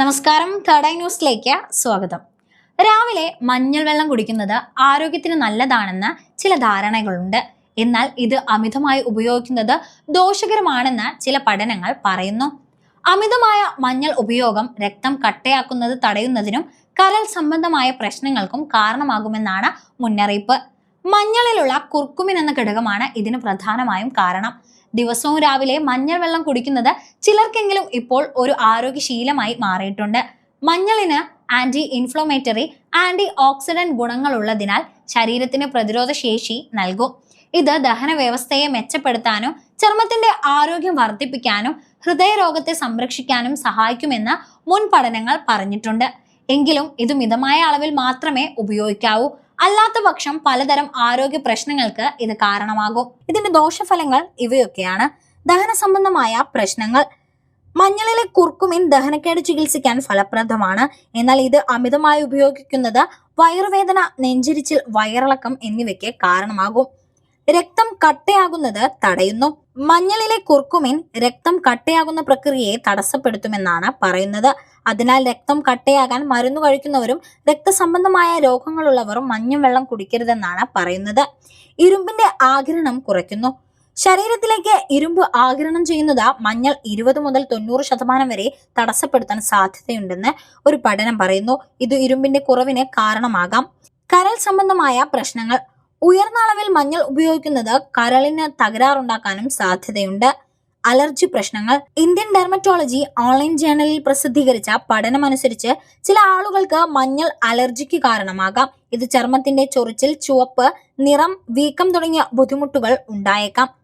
നമസ്കാരം. തേർഡ് ന്യൂസിലേക്ക് സ്വാഗതം. രാവിലെ മഞ്ഞൾ വെള്ളം കുടിക്കുന്നത് ആരോഗ്യത്തിന് നല്ലതാണെന്ന് ചില ധാരണകളുണ്ട്. എന്നാൽ ഇത് അമിതമായി ഉപയോഗിക്കുന്നത് ദോഷകരമാണെന്ന് ചില പഠനങ്ങൾ പറയുന്നു. അമിതമായ മഞ്ഞൾ ഉപയോഗം രക്തം കട്ടയാക്കുന്നത് തടയുന്നതിനും കരൽ സംബന്ധമായ പ്രശ്നങ്ങൾക്കും കാരണമാകുമെന്നാണ് മുന്നറിയിപ്പ്. മഞ്ഞളിലുള്ള കുർക്കുമിൻ എന്ന ഘടകമാണ് ഇതിന് പ്രധാനമായും കാരണം. ദിവസവും രാവിലെ മഞ്ഞൾ വെള്ളം കുടിക്കുന്നത് ചിലർക്കെങ്കിലും ഇപ്പോൾ ഒരു ആരോഗ്യശീലമായി മാറിയിട്ടുണ്ട്. മഞ്ഞളിന് ആന്റി ഇൻഫ്ലമേറ്ററി ആന്റി ഓക്സിഡന്റ് ഗുണങ്ങളുള്ളതിനാൽ ശരീരത്തിന് പ്രതിരോധ ശേഷി നൽകും. ഇത് ദഹന വ്യവസ്ഥയെ മെച്ചപ്പെടുത്താനും ചർമ്മത്തിന്റെ ആരോഗ്യം വർദ്ധിപ്പിക്കാനും ഹൃദയരോഗത്തെ സംരക്ഷിക്കാനും സഹായിക്കുമെന്ന് മുൻ പഠനങ്ങൾ പറഞ്ഞിട്ടുണ്ട്. എങ്കിലും ഇത് മിതമായ അളവിൽ മാത്രമേ ഉപയോഗിക്കാവൂ. അല്ലാത്ത പക്ഷം പലതരം ആരോഗ്യ പ്രശ്നങ്ങൾക്ക് ഇത് കാരണമാകും. ഇതിന്റെ ദോഷഫലങ്ങൾ ഇവയൊക്കെയാണ്. ദഹന സംബന്ധമായ പ്രശ്നങ്ങൾ. മഞ്ഞളിലെ കുർക്കുമിൻ ദഹനക്കേട് ചികിത്സിക്കാൻ ഫലപ്രദമാണ്. എന്നാൽ ഇത് അമിതമായി ഉപയോഗിക്കുന്നത് വയറുവേദന നെഞ്ചിരിച്ചിൽ വയറിളക്കം എന്നിവയ്ക്ക് കാരണമാകും. രക്തം കട്ടയാകുന്നത് തടയുന്നു. മഞ്ഞളിലെ കുർക്കുമിൻ രക്തം കട്ടയാകുന്ന പ്രക്രിയയെ തടസ്സപ്പെടുത്തുമെന്നാണ് പറയുന്നത്. അതിനാൽ രക്തം കട്ടയാകാൻ മരുന്ന് കഴിക്കുന്നവരും രക്തസംബന്ധമായ രോഗങ്ങളുള്ളവരും മഞ്ഞൾ വെള്ളം കുടിക്കരുതെന്നാണ് പറയുന്നത്. ഇരുമ്പിന്റെ ആകിരണം കുറയ്ക്കുന്നു. ശരീരത്തിലേക്ക് ഇരുമ്പ് ആകിരണം ചെയ്യുന്നത് മഞ്ഞൾ ഇരുപത് മുതൽ തൊണ്ണൂറ് ശതമാനം വരെ തടസ്സപ്പെടുത്താൻ സാധ്യതയുണ്ടെന്ന് ഒരു പഠനം പറയുന്നു. ഇത് ഇരുമ്പിന്റെ കുറവിന് കാരണമാകാം. കരൽ സംബന്ധമായ പ്രശ്നങ്ങൾ ഉയർന്ന അളവിൽ മഞ്ഞൾ ഉപയോഗിക്കുന്നത് കരളിന് തകരാറുണ്ടാക്കാനും സാധ്യതയുണ്ട്. അലർജി പ്രശ്നങ്ങൾ. ഇന്ത്യൻ ഡെർമറ്റോളജി ഓൺലൈൻ ജേണലിൽ പ്രസിദ്ധീകരിച്ച പഠനമനുസരിച്ച് ചില ആളുകൾക്ക് മഞ്ഞൾ അലർജിക്ക് കാരണമാകാം. ഇത് ചർമ്മത്തിന്റെ ചൊറിച്ചിൽ ചുവപ്പ് നിറം വീക്കം തുടങ്ങിയ ബുദ്ധിമുട്ടുകൾ ഉണ്ടായേക്കാം.